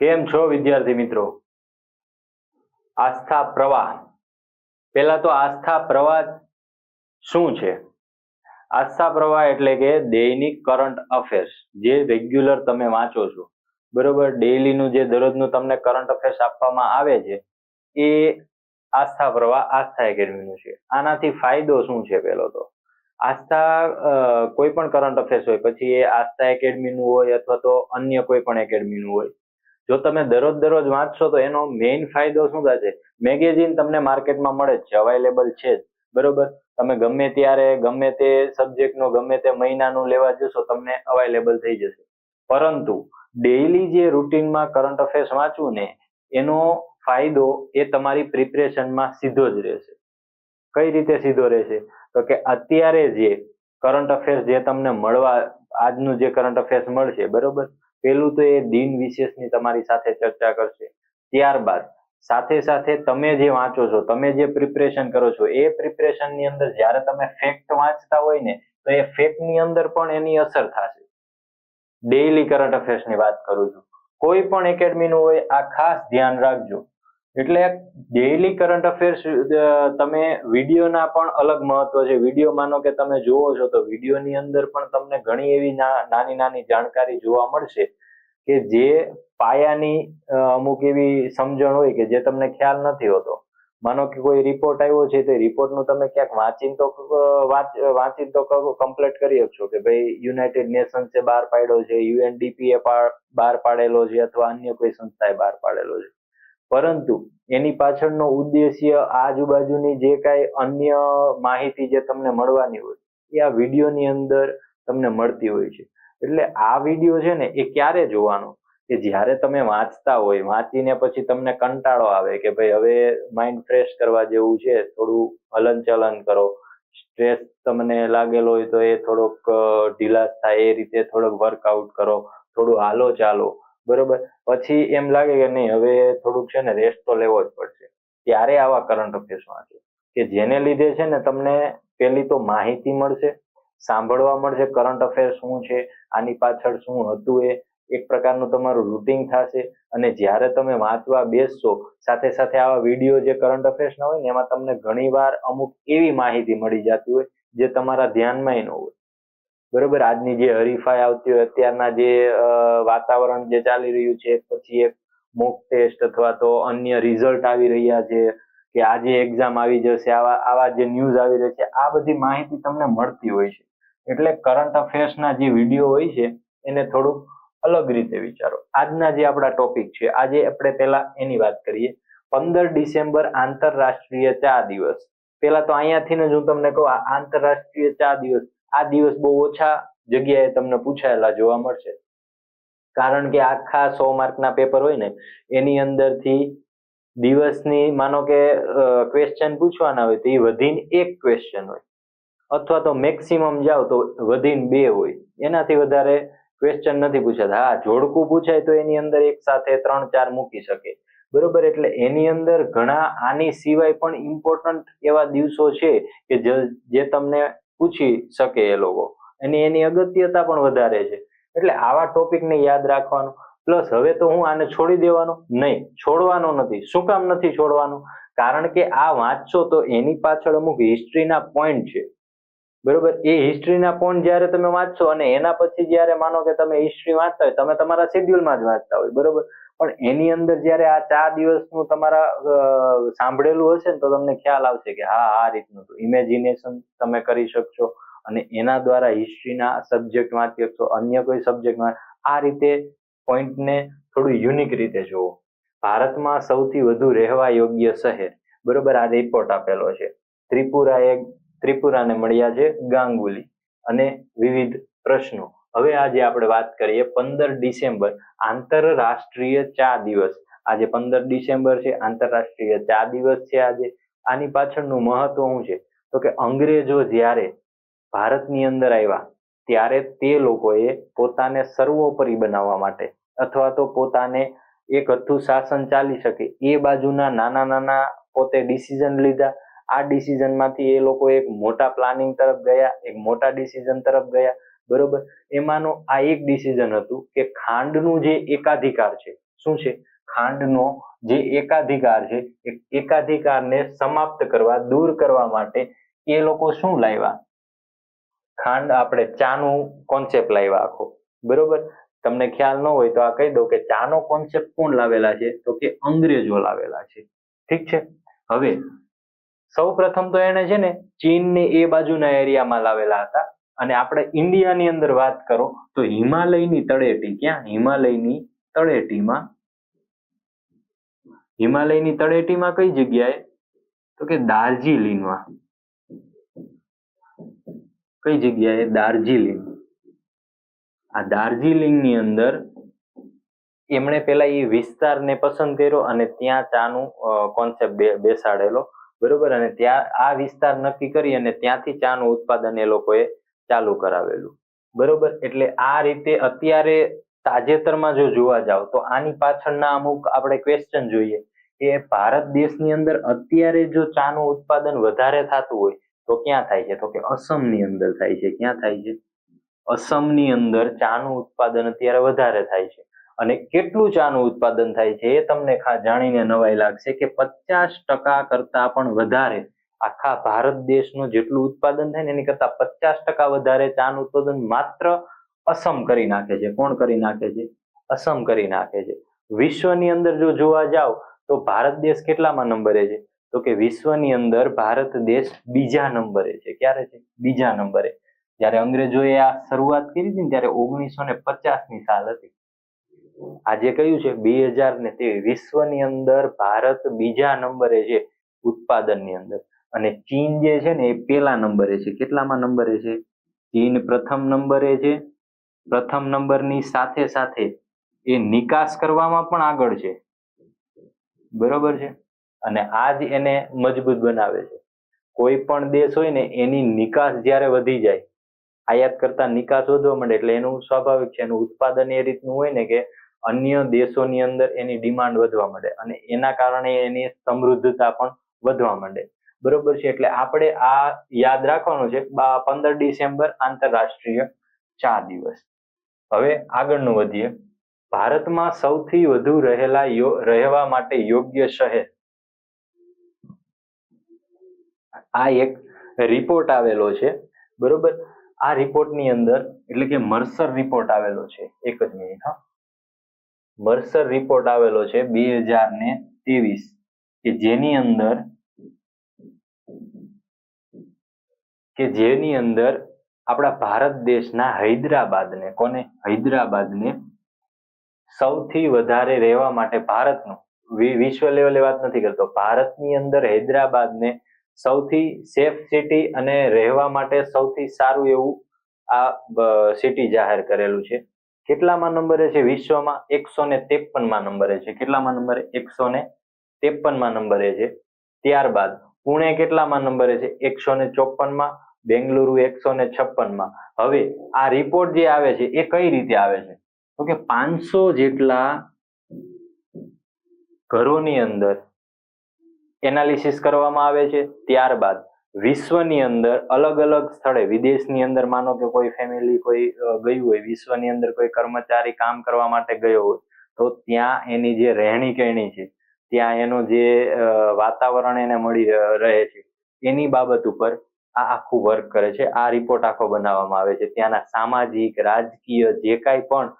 કેમ છો વિદ્યાર્થી મિત્રો? આસ્થા પ્રવાહ. પહેલા તો આસ્થા પ્રવાહ શું છે? આસ્થા પ્રવાહ એટલે કે દૈનિક કરંટ અફેર્સ જે રેગ્યુલર તમે વાંચો છો. બરોબર? ડેઈલીનું જે દરરોજનું તમને કરંટ અફેર્સ આપવામાં આવે છે, એ આસ્થા પ્રવાહ આસ્થા એકેડમીનું છે. આનાથી ફાયદો શું છે પેલો તો? આસ્થા કોઈ પણ કરંટ અફેર્સ હોય, પછી એ આસ્થા એકેડમીનું હોય અથવા તો અન્ય કોઈ પણ એકેડમીનું હોય. જો તમે દરરોજ દરરોજ વાંચશો તો એનો મેઇન ફાયદો શું થશે? મેગેઝિન તમને માર્કેટમાં મળે જ છે અવેલેબલ છે જ. બરોબર? તમે ગમે ત્યારે, ગમે તે સબ્જેક્ટનો ગમે તે મહિનાનું લેવા જશો, તમને અવેલેબલ થઈ જશે. પરંતુ ડેઈલી જે રૂટીનમાં કરંટ અફેર્સ વાંચવું ને, એનો ફાયદો એ તમારી પ્રિપરેશનમાં સીધો જ રહેશે. કઈ રીતે સીધો રહેશે? તો કે અત્યારે જે કરંટ અફેર્સ જે તમને મળવા, આજનું જે કરંટ અફેર્સ મળશે, બરોબર? પેલું તો એ દિન વિશેષની તમારી સાથે ચર્ચા કરશે. ત્યારબાદ, સાથે સાથે તમે જે વાંચો છો, તમે જે પ્રિપરેશન કરો છો, એ પ્રિપરેશનની અંદર જ્યારે તમે ફેક્ટ વાંચતા હોય ને, તો એ ફેક્ટની અંદર પણ એની અસર થશે. ડેઇલી કરંટ અફેર્સની વાત કરું છું. કોઈ પણ એકેડમી નું હોય, આ ખાસ ધ્યાન રાખજો. એટલે ડેઇલી કરંટ અફેર્સ તમે વિડીયોના પણ અલગ મહત્વ છે. વીડિયો માનો કે તમે જુઓ છો તો વિડીયોની અંદર પણ તમને ઘણી એવી નાની નાની જાણકારી જોવા મળશે કે જે પાયાની અમુક એવી સમજણ હોય કે જે તમને ખ્યાલ નથી હોતો. માનો કે કોઈ રિપોર્ટ આવ્યો છે તે રિપોર્ટનું તમે ક્યાંક વાંચીને તો વાંચ- વાંચીને તો કમ્પ્લીટ કરી શકશો કે ભાઈ યુનાઇટેડ નેશન્સે બહાર પાડ્યો છે યુએનડીપી એ બહાર પાડેલો છે અથવા અન્ય કોઈ સંસ્થાએ બહાર પાડેલો છે. પરંતુ એની પાછળનો ઉદ્દેશ્ય આજુબાજુની જે કાંઈ અન્ય માહિતી જે તમને મળવાની હોય, એ આ વિડીયોની અંદર તમને મળતી હોય છે. એટલે આ વીડિયો છે ને, એ ક્યારે જોવાનો? કે જ્યારે તમે વાંચતા હોય, વાંચીને પછી તમને કંટાળો આવે કે ભાઈ હવે માઇન્ડ ફ્રેશ કરવા જેવું છે, થોડું હલનચલન કરો. સ્ટ્રેસ તમને લાગેલો હોય તો એ થોડોક ઢીલાસ થાય, એ રીતે થોડોક વર્કઆઉટ કરો, થોડું હાલો ચાલો. બરોબર? પછી એમ લાગે કે નહીં, હવે થોડુંક છે ને રેસ્ટ તો લેવો જ પડશે. ત્યારે આવા કરંટ અફેર્સ વાંચો કે જેને લીધે છે ને તમને પેલી તો માહિતી મળશે, સાંભળવા મળશે કરંટ અફેર શું છે, આની પાછળ શું હતું એ, એક પ્રકારનું તમારું રૂટિન થશે. અને જ્યારે તમે વાંચવા બેસશો, સાથે સાથે આવા વીડિયો જે કરંટ અફેર્સના હોય ને, એમાં તમને ઘણીવાર અમુક એવી માહિતી મળી જતી હોય, જે તમારા ધ્યાનમાં ન હોય. બરોબર? આજની જે હરીફાઈ આવતી હોય, અત્યારના જે વાતાવરણ જે ચાલી રહ્યું છે પછી એક મોક ટેસ્ટ અથવા તો અન્ય રિઝલ્ટ આવી રહ્યા છે કે આજે એક્ઝામ આવી જશે, આવા આવા જે ન્યૂઝ આવી રહ્યા છે, આ બધી માહિતી તમને મળતી હોય છે. એટલે કરંટ અફેર્સના જે વીડિયો હોય છે, એને થોડુંક અલગ રીતે વિચારો. આજના જે આપણા ટોપિક છે, આજે આપણે પહેલા એની વાત કરીએ. પંદર ડિસેમ્બર આંતરરાષ્ટ્રીય ચા દિવસ. પેલા તો અહીંયાથી જ હું તમને કહું આંતરરાષ્ટ્રીય ચા દિવસ આ દિવસ બહુ ઓછા જગ્યાએ તમને પૂછાયેલા જોવા મળશે. કારણ કે આખા સો માર્કના પેપર હોય ને, એની અંદરથી દિવસની, માનો કે ક્વેશ્ચન પૂછવાના હોય તો એ વધીને એક ક્વેશ્ચન હોય. અથવા તો મેક્સિમમ જાઓ તો વધીને બે હોય. એનાથી વધારે ક્વેશ્ચન નથી પૂછાતા. હા, જોડકું પૂછાય તો એની અંદર એક સાથે ત્રણ, ચાર મૂકી શકે. બરોબર? એટલે એની અંદર ઘણા, આની સિવાય પણ ઇમ્પોર્ટન્ટ એવા દિવસો છે કે જે તમને પૂછી શકે એ લોકો. અને એની અગત્યતા પણ વધારે છે. એટલે આવા ટોપિકને યાદ રાખવાનું. પ્લસ હવે તો હું આને છોડી દેવાનો નહીં, છોડવાનો નથી. શું કામ નથી છોડવાનું? કારણ કે આ વાંચશો તો એની પાછળ અમુક હિસ્ટ્રીના પોઈન્ટ છે. બરોબર? એ હિસ્ટ્રીના પોઈન્ટ જ્યારે તમે વાંચશો અને એના પછી જ્યારે માનો કે તમે હિસ્ટ્રી વાંચતા હોય, તમે તમારા શેડ્યુલમાં જ વાંચતા હોય. બરોબર? પણ એની અંદર જ્યારે આ ચાર દિવસનું તમારા સાંભળેલું હશે ને તો તમને ખ્યાલ આવશે કે હા, આ રીતનું ઇમેજિનેશન તમે કરી શકશો અને એના દ્વારા હિસ્ટ્રીના સબ્જેક્ટ વાંચી શકશો, અન્ય કોઈ સબ્જેક્ટમાં આ રીતે પોઈન્ટને થોડું યુનિક રીતે જોવો. ભારતમાં સૌથી વધુ રહેવા યોગ્ય શહેર, બરોબર, આ રિપોર્ટ આપેલો છે. ત્રિપુરા એક, ત્રિપુરાને મળ્યા છે ગાંગુલી અને વિવિધ પ્રશ્નો. હવે આજે આપણે વાત કરીએ પંદર ડિસેમ્બર આંતરરાષ્ટ્રીય ચા દિવસ. આજે પંદર ડિસેમ્બર છે, આંતરરાષ્ટ્રીય ચા દિવસ છે આજે. આની પાછળનું મહત્વ શું છે? તો કે અંગ્રેજો જ્યારે ભારતની અંદર આવ્યા, ત્યારે તે લોકોએ પોતાને સર્વોપરી બનાવવા માટે અથવા તો પોતાને એક હતું શાસન ચાલી શકે એ બાજુના નાના નાના પોતે ડિસિઝન લીધા. આ ડિસિઝનમાંથી એ લોકો એક મોટા પ્લાનિંગ તરફ ગયા, એક મોટા ડિસિઝન તરફ ગયા. બરોબર? એમાંનું આ એક ડિસિઝન હતું કે ખાંડનું જે એકાધિકાર છે, શું છે? ખાંડનો જે એકાધિકાર છે, એ એકાધિકારને સમાપ્ત કરવા, દૂર કરવા માટે એ લોકો શું લાવ્યા? ખાંડ આપણે ચાનું કોન્સેપ્ટ લાવ્યા આખો. બરોબર? તમને ખ્યાલ ન હોય તો આ કહી દઉં કે ચાનો કોન્સેપ્ટ કોણ લાવેલા છે? તો કે અંગ્રેજો લાવેલા છે. ઠીક છે? હવે સૌ પ્રથમ તો એને છે ને ચીનની એ બાજુના એરિયામાં લાવેલા હતા. અને આપણે ઇન્ડિયાની અંદર વાત કરો, તો હિમાલયની તળેટી ક્યાં? હિમાલયની તળેટીમાં. હિમાલયની તળેટીમાં કઈ જગ્યાએ? તો કે દાર્જિલિંગમાં. કઈ જગ્યાએ? દાર્જિલિંગ. આ દાર્જિલિંગની અંદર એમણે પેલા એ વિસ્તારને પસંદ કર્યો અને ત્યાં ચાનું કોન્સેપ્ટ બેસાડેલો. બરોબર? અને ત્યાં આ વિસ્તાર નક્કી કરી અને ત્યાંથી ચાનું ઉત્પાદન એ લોકોએ ચાલુ કરાવેલું. બરોબર? એટલે આ રીતે અત્યારે તાજેતરમાં જો જોવા જાવ, તો આની પાછળના અમુક આપણે ક્વેશ્ચન જોઈએ કે ભારત દેશની અંદર અત્યારે જો ચાનું ઉત્પાદન વધારે થતું હોય, તો ક્યાં થાય છે? તો કે અસમની અંદર થાય છે. ક્યાં થાય છે? અસમની અંદર ચાનું ઉત્પાદન અત્યારે વધારે થાય છે. અને કેટલું ચાનું ઉત્પાદન થાય છે એ તમને જાણીને નવાઈ લાગશે કે પચાસ ટકા કરતા પણ વધારે આખા ભારત દેશનું જેટલું ઉત્પાદન થાય ને એની કરતા પચાસ ટકા વધારે ચાનું ઉત્પાદન માત્ર અસમ કરી નાખે છે. કોણ કરી નાખે છે? અસમ કરી નાખે છે. વિશ્વની અંદર જો જોવા જાવ તો ભારત દેશ કેટલામાં નંબરે છે? તો કે વિશ્વની અંદર ભારત દેશ બીજા નંબરે છે. ક્યારે છે? બીજા નંબરે. જ્યારે અંગ્રેજોએ આ શરૂઆત કરી હતી ત્યારે ઓગણીસો ને પચાસની સાલ હતી. આજે કયું છે? બે હજાર ને તેવી વિશ્વની અંદર ભારત બીજા નંબરે છે ઉત્પાદનની અંદર. અને ચીન જે છે ને એ પેલા નંબરે છે. કેટલામાં નંબરે છે? ચીન પ્રથમ નંબરે છે. પ્રથમ નંબરની સાથે સાથે એ નિકાસ કરવામાં પણ આગળ છે. બરોબર છે? અને આ જ એને મજબૂત બનાવે છે. કોઈ પણ દેશ હોય ને એની નિકાસ જ્યારે વધી જાય, આયાત કરતા નિકાસ વધવા માંડે એટલે એનું સ્વાભાવિક છે, એનું ઉત્પાદન એ રીતનું હોય ને કે અન્ય દેશોની અંદર એની ડિમાન્ડ વધવા માંડે અને એના કારણે એની સમૃદ્ધતા પણ વધવા માંડે. બરોબર છે? એટલે આપણે આ યાદ રાખવાનું છે પંદર ડિસેમ્બર આંતરરાષ્ટ્રીય ચા દિવસ. હવે આગળનું વધીએ. ભારતમાં સૌથી વધુ રહેલા રહેવા માટે યોગ્ય શહેર. આ એક રિપોર્ટ આવેલો છે, બરોબર? આ રિપોર્ટની અંદર, એટલે કે મર્સર રિપોર્ટ આવેલો છે, એક જ મિનિટ, હા. મર્સર રિપોર્ટ આવેલો છે બે હજાર ને ત્રેવીસ, કે જેની અંદર કે જેની અંદર આપણા ભારત દેશના હૈદરાબાદને, કોને? હૈદરાબાદને સૌથી વધારે રહેવા માટે ભારતનું. વિશ્વ લેવલે વાત નથી કરતો. ભારતની અંદર હૈદરાબાદને સૌથી સેફ સિટી અને રહેવા માટે સૌથી સારું એવું આ સિટી જાહેર કરેલું છે. કેટલામાં નંબરે છે વિશ્વમાં? એકસો ને ત્રેપનમાં નંબરે છે. કેટલામાં નંબરે? એકસો ને ત્રેપનમાં નંબરે છે. ત્યારબાદ પુણે કેટલામાં નંબરે છે? એકસો ને ચોપનમાં બેંગલુરુ એકસો ને છપ્પનમાં. હવે આ રિપોર્ટ જે આવે છે, એ કઈ રીતે આવે છે? તો કે પાંચસો જેટલા ઘરોની અંદર એનાલિસિસ કરવામાં આવે છે, ત્યારબાદ વિશ્વની અંદર અલગ અલગ સ્થળે, વિદેશની અંદર માનો કે કોઈ ફેમિલી કોઈ ગયું હોય, વિશ્વની અંદર કોઈ કર્મચારી કામ કરવા માટે ગયો હોય, તો ત્યાં એની જે રહેણી કહેણી છે, ત્યાં એનું જે વાતાવરણ એને મળી રહે છે, એની બાબત ઉપર આ આખું વર્ક કરે છે. આ રિપોર્ટ આખો બનાવવામાં આવે છે. ત્યાંના સામાજિક, રાજકીય જે કાંઈ પણ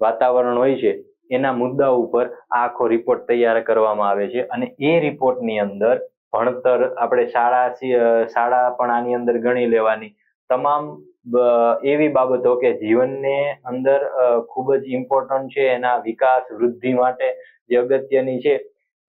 વાતાવરણ હોય છે, એના મુદ્દા ઉપર આખો રિપોર્ટ તૈયાર કરવામાં આવે છે. અને એ રિપોર્ટની અંદર ભણતર આપણે શાળા શાળા પણ આની અંદર ગણી લેવાની. તમામ એવી બાબતો કે જીવનને અંદર ખૂબ જ ઇમ્પોર્ટન્ટ છે. એના વિકાસ, વૃદ્ધિ માટે જે અગત્યની છે,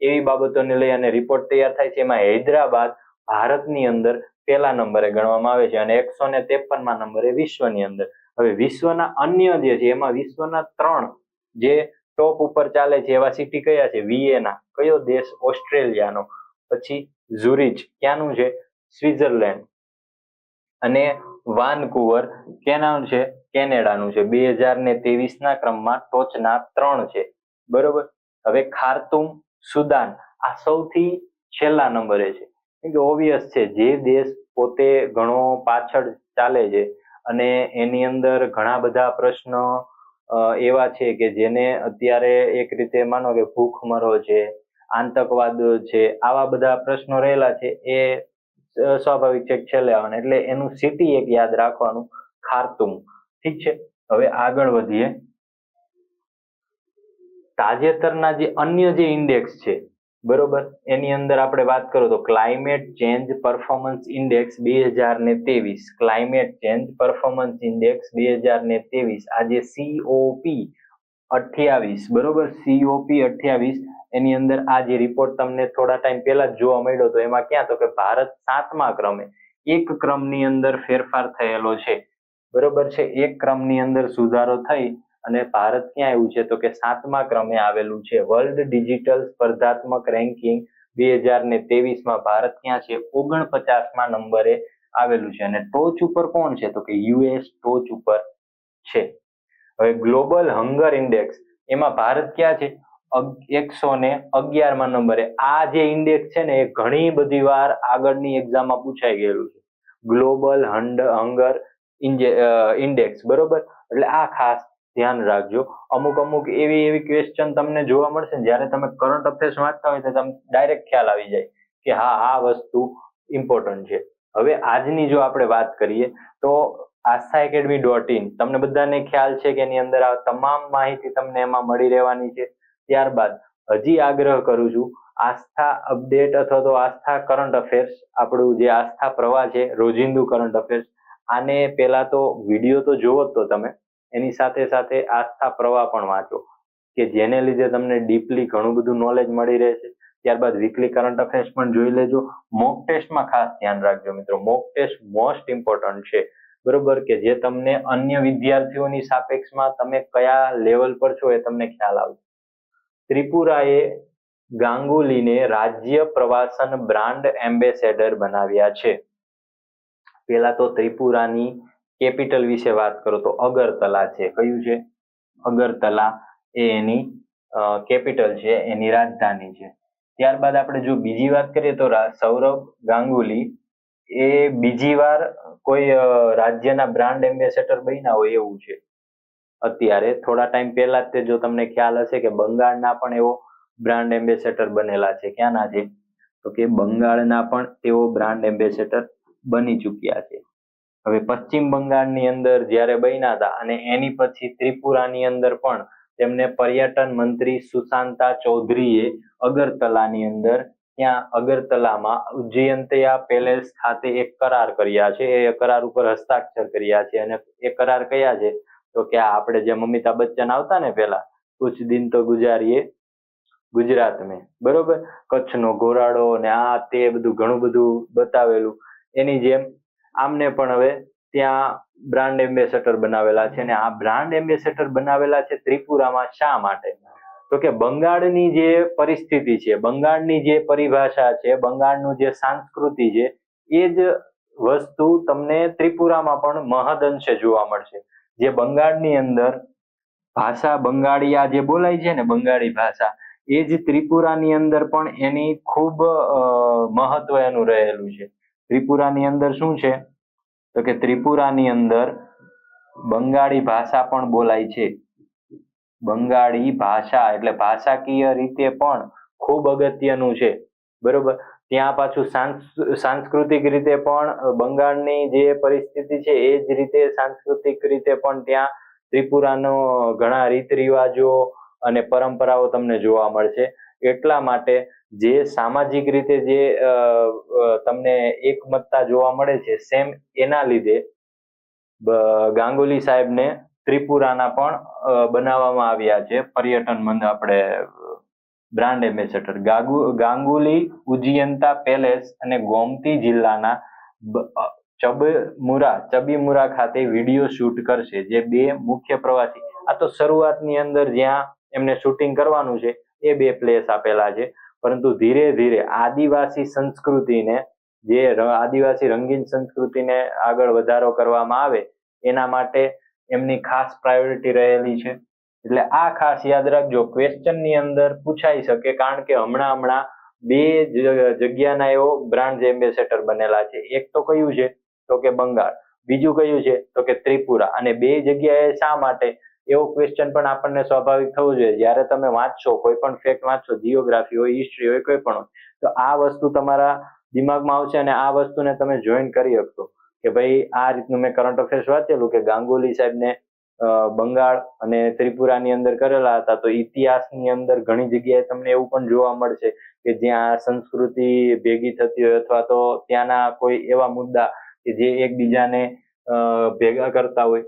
એવી બાબતોને લઈ અને રિપોર્ટ તૈયાર થાય છે. એમાં હૈદરાબાદ ભારતની અંદર પહેલા નંબરે ગણવામાં આવે છે અને એકસો ને ત્રેપનમાં નંબરે વિશ્વની અંદર. હવે વિશ્વના અન્ય જે છે, એમાં વિશ્વના ત્રણ જે ટોપ ઉપર ચાલે છે, એવા સિટી કયા છે? વિયેના કયો દેશ? ઓસ્ટ્રેલિયાનો. પછી ઝુરિચ. ક્યાંનું છે? સ્વિટ્ઝરલેન્ડ. અને વાનકુવર. કેનાનું છે? કેનેડાનું છે. બે હજાર ને ત્રેવીસ ના ક્રમમાં ટોચના ત્રણ છે. બરોબર? હવે ખારતુમ, સુદાન. આ સૌથી છેલ્લા નંબરે છે. કે ઓબ્વિયસ છે, જે દેશ પોતે ઘણો પાછળ ચાલે છે અને એની અંદર ઘણા બધા પ્રશ્નો એવા છે કે જેને અત્યારે એક રીતે માનો કે ભૂખમરો છે, આતંકવાદ છે, આવા બધા પ્રશ્નો રહેલા છે, એ સ્વાભાવિક છે છેલ્લે આવવાના. એટલે એનું સિટી એક યાદ રાખવાનું ખારતુમ ઠીક છે? હવે આગળ વધીએ. તાજેતરના જે અન્ય જે ઇન્ડેક્સ છે બરોબર? એની અંદર આપણે વાત કરો તો ક્લાઇમેટ ચેન્જ પરફોર્મન્સ ઇન્ડેક્સ બે હજાર ને ત્રેવીસ. ક્લાઇમેટ ચેન્જ પરફોર્મન્સ ઇન્ડેક્સ બે હજાર ને ત્રેવીસ. આજે સીઓપી અઠ્યાવીસ. બરોબર? સીઓપી અઠ્યાવીસ. એની અંદર આ જે રિપોર્ટ તમને થોડા ટાઈમ પહેલા જોવા મળ્યો તો એમાં ક્યાં? તો કે ભારત સાતમા ક્રમે એક ક્રમની અંદર ફેરફાર થયેલો છે. બરોબર છે? એક ક્રમની અંદર સુધારો થઈ અને ભારત ક્યાં આવ્યું છે? તો કે સાતમા ક્રમે આવેલું છે. વર્લ્ડ ડિજિટલ સ્પર્ધાત્મક રેન્કિંગ બે હજાર ને ત્રેવીસમાં ભારત ક્યાં છે? ઓગણપચાસમાં નંબરે આવેલું છે. અને ટોચ ઉપર કોણ છે? તો કે યુએસ ટોચ ઉપર છે. હવે ગ્લોબલ હંગર ઇન્ડેક્સ, એમાં ભારત ક્યાં છે? એકસો ને અગિયારમાં નંબરે. આ જે ઇન્ડેક્સ છે ને, એ ઘણી બધી વાર આગળની એક્ઝામમાં પૂછાઈ ગયેલું છે. ગ્લોબલ હંગર ઇન્ડેક્સ, બરોબર? એટલે આ ખાસ ધ્યાન રાખજો. અમુક અમુક એવી એવી ક્વેશ્ચન તમને જોવા મળશે ને જ્યારે તમે કરંટ અફેર્સ વાંચતા હોય તો તમને ડાયરેક્ટ ખ્યાલ આવી જાય કે હા, આ વસ્તુ ઇમ્પોર્ટન્ટ છે. હવે આજની જો આપણે વાત કરીએ તો આસ્થા એકેડમી ડોટ ઇન તમને બધાને ખ્યાલ છે કે એની અંદર આ તમામ માહિતી તમને એમાં મળી રહેવાની છે. ત્યારબાદ હજી આગ્રહ કરું છું, આસ્થા અપડેટ અથવા તો આસ્થા કરંટ અફેર્સ આપણું જે આસ્થા પ્રવાહ છે રોજિંદુ કરંટ અફેર્સ આને પહેલા તો વીડિયો તો જોવો જ તો તમે. એની સાથે સાથે આસ્થા પ્રવાહ પણ વાંચો, કે જેને લીધે તમને ડીપલી ઘણું બધું નોલેજ મળી રહેશે. ત્યારબાદ વીકલી કરંટ અફેર્સ પણ જોઈ લેજો. મોક ટેસ્ટમાં ખાસ ધ્યાન રાખજો મિત્રો. મોક ટેસ્ટ મોસ્ટ ઇમ્પોર્ટન્ટ છે. બરોબર? કે જે તમને અન્ય વિદ્યાર્થીઓની સાપેક્ષમાં તમે કયા લેવલ પર છો એ તમને ખ્યાલ આવશે. ત્રિપુરાએ ગાંગુલીને રાજ્ય પ્રવાસન બ્રાન્ડ એમ્બેસેડર બનાવ્યા છે. પેલા તો ત્રિપુરાની કેપિટલ વિશે વાત કરો તો અગરતલા છે. કયું છે? અગરતલા એ એની કેપિટલ છે, એની રાજધાની છે. ત્યારબાદ આપણે જો બીજી વાત કરીએ તો સૌરવ ગાંગુલી એ બીજી વાર કોઈ રાજ્યના બ્રાન્ડ એમ્બેસેડર બન્યા હોય એવું છે. અત્યારે થોડા ટાઈમ પહેલા જ તે જો તમને ખ્યાલ હશે કે બંગાળના પણ એવો બ્રાન્ડ એમ્બેસેડર બનેલા છે. ક્યાંના છે? તો કે બંગાળના પણ તેઓ બ્રાન્ડ એમ્બેસેડર બની ચૂક્યા છે. હવે પશ્ચિમ બંગાળની અંદર જ્યારે બન્યા હતા અને એની પછી ત્રિપુરાની અંદર પણ તેમને પર્યટન મંત્રી સુશાંતા ચૌધરીએ અગરતલાની અંદર ત્યાં અગરતલામાં ઉજ્જયંતયા પેલેસ ખાતે એક કરાર કર્યા છે. એ કરાર ઉપર હસ્તાક્ષર કર્યા છે અને એ કરાર કયા છે? તો કે આપણે જે અમિતાભ બચ્ચન આવતા ને પેલા કુછ દિન તો ગુજારીએ ગુજરાત મેં બરોબર? કચ્છનો ઘોરાડો ને આ તે બધું ઘણું બધું બતાવેલું. એની જેમ આમને પણ હવે ત્યાં બ્રાન્ડ એમ્બેસેડર બનાવેલા છે અને આ બ્રાન્ડ એમ્બેસેડર બનાવેલા છે ત્રિપુરામાં શા માટે? તો કે બંગાળની જે પરિસ્થિતિ છે, બંગાળની જે પરિભાષા છે, બંગાળનું જે સંસ્કૃતિ છે, એ જ વસ્તુ તમને ત્રિપુરામાં પણ મહદઅંશે જોવા મળશે. જે બંગાળની અંદર ભાષા બંગાળીયા જે બોલાય છે ને બંગાળી ભાષા, એ જ ત્રિપુરાની અંદર પણ એની ખૂબ મહત્વ એનું રહેલું છે. ત્રિપુરાની અંદર શું છે? તો કે ત્રિપુરાની અંદર બંગાળી ભાષા પણ બોલાય છે. બંગાળી ભાષા એટલે ભાષાકીય રીતે પણ ખૂબ અગત્યનું છે. બરોબર? ત્યાં પાછું સાંસ- સાંસ્કૃતિક રીતે પણ બંગાળની જે પરિસ્થિતિ છે એ જ રીતે સાંસ્કૃતિક રીતે પણ ત્યાં ત્રિપુરાનો ઘણા રીત રિવાજો અને પરંપરાઓ તમને જોવા મળશે. એટલા માટે જે સામાજિક રીતે જે તમને એકમતતા જોવા મળે છે સેમ એના લીધે ગાંગુલી સાહેબને ત્રિપુરાના પણ બનાવવામાં આવ્યા છે, પર્યટન મંદ આપણે બ્રાન્ડ એમ્બેસેડર ગાગુ, ગાંગુલી, ઉજ્જયંતા પેલેસ અને ગોમતી જિલ્લાના ચબમુરા, ચબીમુરા ખાતે વીડિયો શૂટ કરશે, જે બે મુખ્ય પ્રવાસી. આ તો શરૂઆતની અંદર જ્યાં એમને શૂટિંગ કરવાનું છે એ બે પ્લેસ આપેલા છે. પરંતુ ધીરે ધીરે આદિવાસી સંસ્કૃતિને જે આદિવાસી રંગીન સંસ્કૃતિને આગળ વધારો કરવામાં આવે, એના માટે એમની ખાસ પ્રાયોરિટી રહેલી છે. એટલે આ ખાસ યાદ રાખજો ક્વેશ્ચનની અંદર પૂછાઈ શકે કારણ કે હમણાં હમણાં બે જગ્યાના એવો બ્રાન્ડ એમ્બેસેડર બનેલા છે. એક તો કયું છે? તો કે બંગાળ. બીજું કયું છે? તો કે ત્રિપુરા. અને બે જગ્યાએ શા માટે એવો ક્વેશ્ચન પણ આપણને સ્વાભાવિક થવું જોઈએ. જ્યારે તમે વાંચશો, કોઈ પણ ફેક્ટ વાંચશો જીઓગ્રાફી હોય હિસ્ટ્રી હોય, કોઈ પણ હોય, તો આ વસ્તુ તમારા દિમાગમાં આવશે અને આ વસ્તુને તમે જોઈન કરી શકશો. કે ભાઈ, આ રીતનું મેં કરંટ અફેર્સ વાંચેલું કે ગાંગુલી સાહેબને બંગાળ અને ત્રિપુરાની અંદર કરેલા હતા, તો ઇતિહાસની અંદર ઘણી જગ્યાએ તમને એવું પણ જોવા મળશે કે જ્યાં સંસ્કૃતિ ભેગી થતી હોય અથવા તો ત્યાંના કોઈ એવા મુદ્દા કે જે એકબીજાને ભેગા કરતા હોય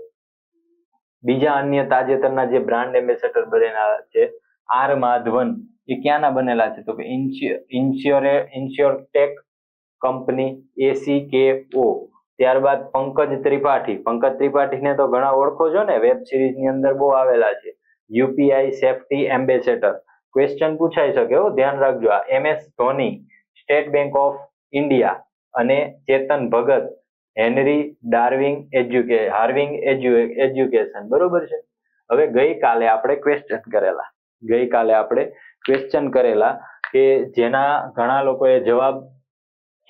બીજા અન્ય તાજેતરના જે બ્રાન્ડ એમ્બેસેડર બનેલા છે, આર માધવન, એ ક્યાંના બનેલા છે? તો કે ઇન્શ્યોરે ઇન્શ્યોરટેક કંપની એસી કે ઓ ત્યારબાદ પંકજ ત્રિપાઠી. પંકજ ત્રિપાઠીને તો ઘણા ઓળખો છો ને? વેબ સિરીઝની અંદર બહુ આવેલા છે. UPI safety ambassador. ક્વેશ્ચન પૂછાઈ શકે હો? ધ્યાન રાખજો. આ M Dhoni, state bank of India અને ચેતન ભગત. હેનરી ડાર્વિંગ એજ્યુકે, હાર્વિંગ એજ્યુકેશન, બરોબર છે? હવે ગઈકાલે આપણે ક્વેશ્ચન કરેલા. ગઈકાલે આપણે ક્વેશ્ચન કરેલા કે જેના ઘણા લોકોએ જવાબ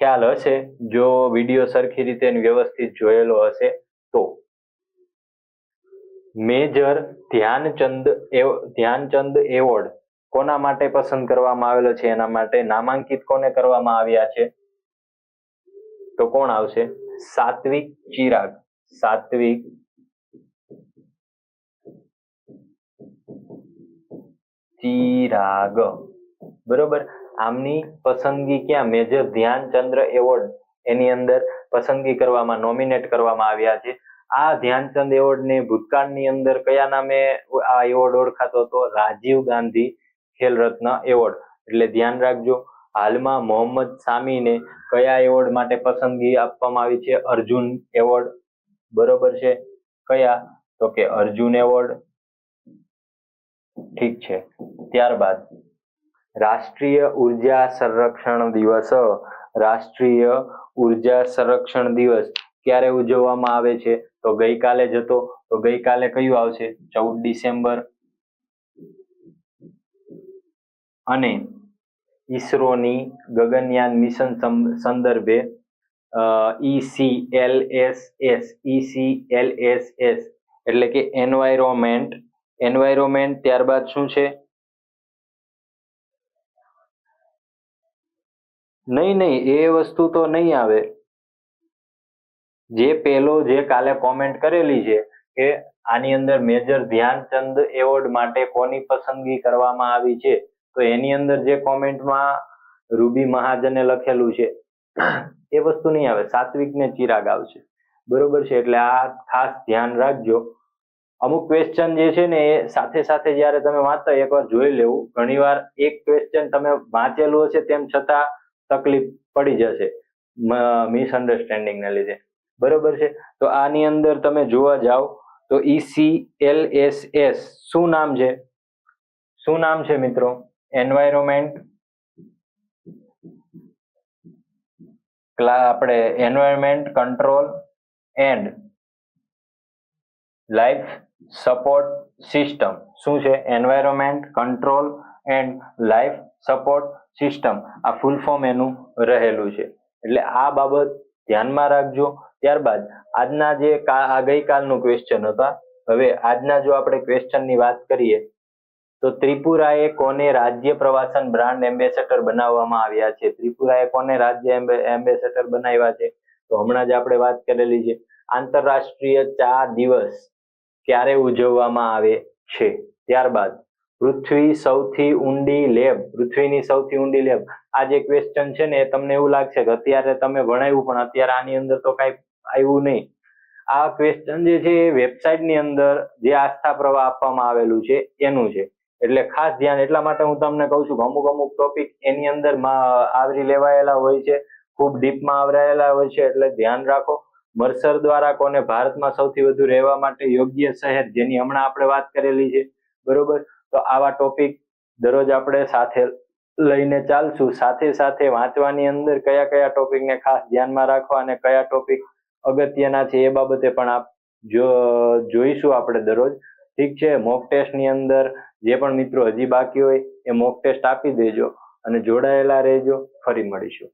ખ્યાલ હશે, જો વીડિયો સરખી રીતે વ્યવસ્થિત જોયેલો હશે તો. મેજર ધ્યાનચંદ ધ્યાનચંદ એવોર્ડ કોના માટે પસંદ કરવામાં આવેલો છે? એના માટે નામાંકિત કોને કરવામાં આવ્યા છે? તો કોણ આવશે? સાત્વિક ચિરાગ. સાત્વિક. ચિરાગ. બરોબર? આમની પસંદગી ક્યાં? મેજર ધ્યાનચંદ્ર એવોર્ડ એની અંદર પસંદગી કરવામાં, નોમિનેટ કરવામાં આવ્યા છે. આ ધ્યાનચંદ એવોર્ડ ને ભૂતકાળની અંદર કયા નામે આ એવોર્ડ ઓળખાતો હતો? રાજીવ ગાંધી ખેલ રત્ન એવોર્ડ. એટલે ધ્યાન રાખજો. હાલમાં મોહમ્મદ સામીને કયા એવોર્ડ માટે પસંદગી આપવામાં આવી છે? અર્જુન એવોર્ડ બરોબર છે. કયા? તો કે અર્જુન એવોર્ડ. ઠીક છે. ત્યારબાદ રાષ્ટ્રીય ઊર્જા સંરક્ષણ દિવસ, રાષ્ટ્રીય ઊર્જા સંરક્ષણ દિવસ ક્યારે ઉજવવામાં આવે છે? તો ગઈકાલે જ હતો. તો ગઈકાલે કયું આવશે? ચૌદ ડિસેમ્બર. અને ઈસરોની ગગનયાન મિશન સંદર્ભે ઈસીએલએસએસ ઈસીએલએસએસ એટલે કે એન્વાયરોમેન્ટ એન્વાયરોમેન્ટ ત્યારબાદ શું છે? નહીં નહીં, એ વસ્તુ તો નહીં આવે. જે પેલો જે કાલે કોમેન્ટ કરેલી છે કે આની અંદર મેજર ધ્યાનચંદ એવોર્ડ માટે કોની પસંદગી કરવામાં આવી છે? તો એની અંદર જે કોમેન્ટમાં રૂબી મહાજને લખેલું છે, એ વસ્તુ નહીં આવે સાત્વિક ને ચિરાગ આવશે. બરોબર છે, એટલે આ ખાસ ધ્યાન રાખજો. અમુક ક્વેશ્ચન જે છે ને એ સાથે સાથે જ્યારે તમે વાંચો એકવાર જોઈ લેવું. ઘણીવાર એક ક્વેશ્ચન તમે વાંચેલું હશે તેમ છતાં તકલીફ પડી જશે મિસઅન્ડરસ્ટેન્ડિંગ ને લીધે. બરોબર છે, તો આની અંદર તમે જોવા જાઓ, તો E ઈસીએલએસએસ શું નામ છે? શું નામ છે મિત્રો? એન્વાયરોમેન્ટ આપણે environment control and life support system શું છે? Environment control and life support system આ ફૂલ ફોર્મ એનું રહેલું છે. એટલે આ બાબત ધ્યાનમાં રાખજો. ત્યારબાદ આજના જે આ ગઈકાલનું ક્વેશ્ચન હતા. હવે આજના જો આપણે ક્વેશ્ચનની વાત કરીએ તો ત્રિપુરાએ કોને રાજ્ય પ્રવાસન બ્રાન્ડ એમ્બેસેડર બનાવવામાં આવ્યા છે? ત્રિપુરાએ કોને રાજ્ય એમ્બેસેડર બનાવ્યા છે? તો હમણાં જ આપણે વાત કરેલી છે. આંતરરાષ્ટ્રીય ચા દિવસ ક્યારે ઉજવવામાં આવે છે? ત્યારબાદ, પૃથ્વી સૌથી ઊંડી લેબ, પૃથ્વીની સૌથી ઊંડી લેબ. આ જે ક્વેશ્ચન છે ને એ તમને એવું લાગશે કે અત્યારે તમે ભણાવ્યું, પણ અત્યારે આની અંદર તો કઈ આવ્યું નહીં. આ ક્વેશ્ચન જે છે એ વેબસાઇટની અંદર જે આસ્થા પ્રવાહ આપવામાં આવેલું છે, એનું છે. એટલે ખાસ ધ્યાન એટલા માટે હું તમને કહું છું અમુક અમુક ટોપિક એની અંદર આવરી લેવાયેલા હોય છે, ખૂબ ડીપમાં આવરાયેલા હોય છે, એટલે ધ્યાન રાખો. મર્સર દ્વારા કોને ભારતમાં સૌથી વધુ રહેવા માટે યોગ્ય શહેર જેની હમણાં આપણે વાત કરેલી છે, બરોબર? તો આવા ટોપિક દરરોજ આપણે સાથે લઈને ચાલશું. સાથે સાથે વાંચવાની અંદર કયા કયા ટોપિકને ખાસ ધ્યાનમાં રાખવા અને કયા ટોપિક અગત્યના છે એ બાબતે પણ આપ જો, જોઈશું આપણે દરરોજ. ઠીક છે મોક ટેસ્ટની અંદર જે પણ મિત્રો હજી બાકી હોય એ મોક ટેસ્ટ આપી દેજો અને જોડાયેલા રહેજો. ફરી મળીશું.